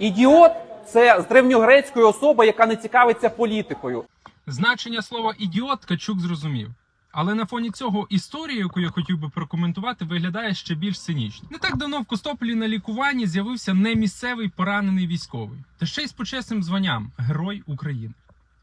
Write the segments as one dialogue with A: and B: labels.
A: Ідіот це з древньогрецької особа, яка не цікавиться політикою.
B: Значення слова ідіот Ткачук зрозумів. Але на фоні цього історія, яку я хотів би прокоментувати, виглядає ще більш цинічно. Не так давно в Костополі на лікуванні з'явився не місцевий поранений військовий, та ще й з почесним званням Герой України.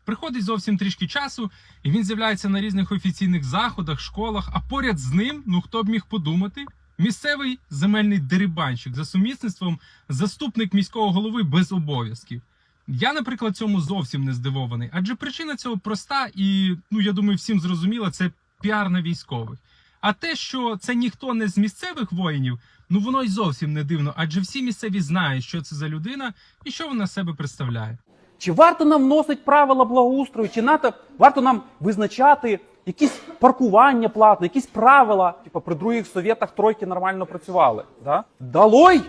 B: Приходить зовсім трішки часу, і він з'являється на різних офіційних заходах, школах. А поряд з ним, ну хто б міг подумати, місцевий земельний дерибанщик за сумісництвом заступник міського голови без обов'язків. Я, наприклад, цьому зовсім не здивований, адже причина цього проста і, ну я думаю, всім зрозуміла, це піар на військових. А те, що це ніхто не з місцевих воїнів, ну воно й зовсім не дивно, адже всі місцеві знають, що це за людина і що вона себе представляє.
A: Чи варто нам вносити правила благоустрою, чи НАТО варто нам визначати якісь паркування платне, якісь правила? Типа при других совєтах тройки нормально працювали. Да? Далой!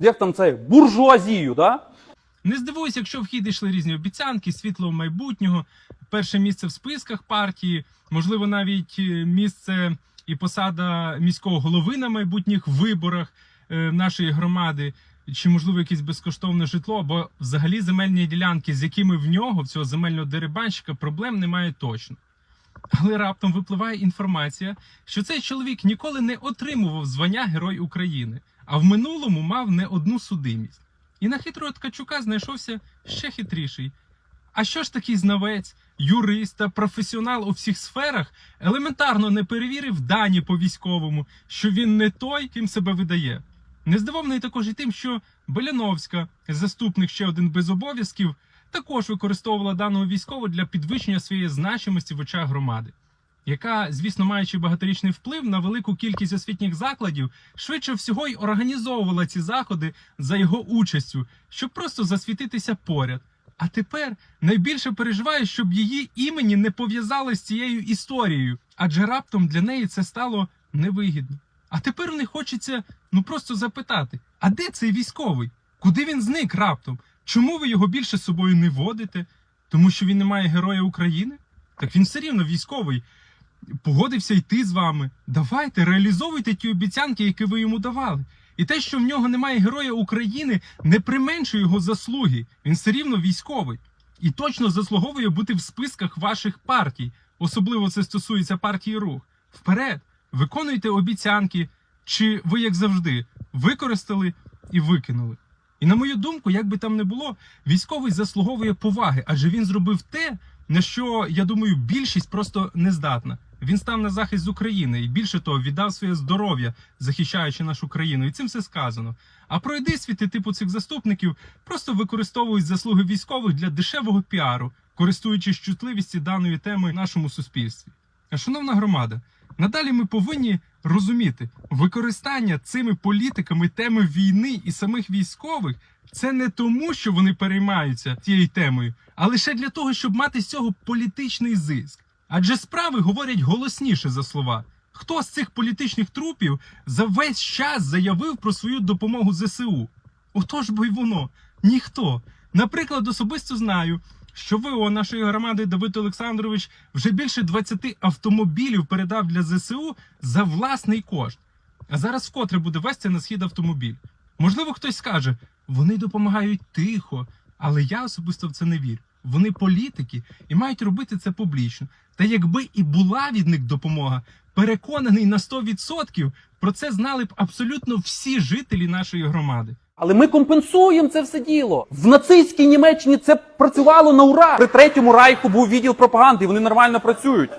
A: Як там це? Буржуазію, да?
B: Не здивуюсь, якщо в хід йшли різні обіцянки, світлого майбутнього, перше місце в списках партії, можливо, навіть е, місце і посада міського голови на майбутніх виборах е, нашої громади, чи можливо якесь безкоштовне житло, або взагалі земельні ділянки, з якими в нього, в цього земельного дерибанщика, проблем немає точно. Але раптом випливає інформація, що цей чоловік ніколи не отримував звання Герой України, а в минулому мав не одну судимість. І на хитрого Ткачука знайшовся ще хитріший. А що ж такий знавець, юрист та професіонал у всіх сферах елементарно не перевірив дані по військовому, що він не той, ким себе видає. Не здивований також і тим, що Беляновська, заступник ще один без обов'язків, також використовувала даного військового для підвищення своєї значимості в очах громади, яка, звісно, маючи багаторічний вплив на велику кількість освітніх закладів, швидше всього й організовувала ці заходи за його участю, щоб просто засвітитися поряд. А тепер найбільше переживає, щоб її імені не пов'язали з цією історією, адже раптом для неї це стало невигідно. А тепер не хочеться ну просто запитати: а де цей військовий? Куди він зник раптом? Чому ви його більше з собою не водите? Тому що він не має героя України? Так він все рівно військовий. Погодився йти з вами. Давайте, реалізовуйте ті обіцянки, які ви йому давали. І те, що в нього немає героя України, не применшує його заслуги. Він все рівно військовий і точно заслуговує бути в списках ваших партій. Особливо це стосується партії рух. Вперед, виконуйте обіцянки, чи ви, як завжди, використали і викинули. І на мою думку, як би там не було, військовий заслуговує поваги, адже він зробив те, на що, я думаю, більшість просто не здатна. Він став на захист України і більше того, віддав своє здоров'я, захищаючи нашу країну. І цим все сказано. А пройди світи типу цих заступників просто використовують заслуги військових для дешевого піару, користуючись чутливістю даної теми в нашому суспільстві. Шановна громада, надалі ми повинні розуміти, використання цими політиками теми війни і самих військових це не тому, що вони переймаються цією темою, а лише для того, щоб мати з цього політичний зиск. Адже справи говорять голосніше за слова. Хто з цих політичних трупів за весь час заявив про свою допомогу ЗСУ? Отож бо й воно. Ніхто. Наприклад, особисто знаю, що ВО нашої громади Давид Олександрович вже більше 20 автомобілів передав для ЗСУ за власний кошт. А зараз вкотре буде вести на схід автомобіль. Можливо, хтось скаже, вони допомагають тихо, але я особисто в це не вірю. Вони політики і мають робити це публічно. Та якби і була від них допомога, переконаний на 100%, про це знали б абсолютно всі жителі нашої громади.
A: Але ми компенсуємо це все діло. В нацистській Німеччині це працювало на ура. При третьому райху був відділ пропаганди, вони нормально працюють.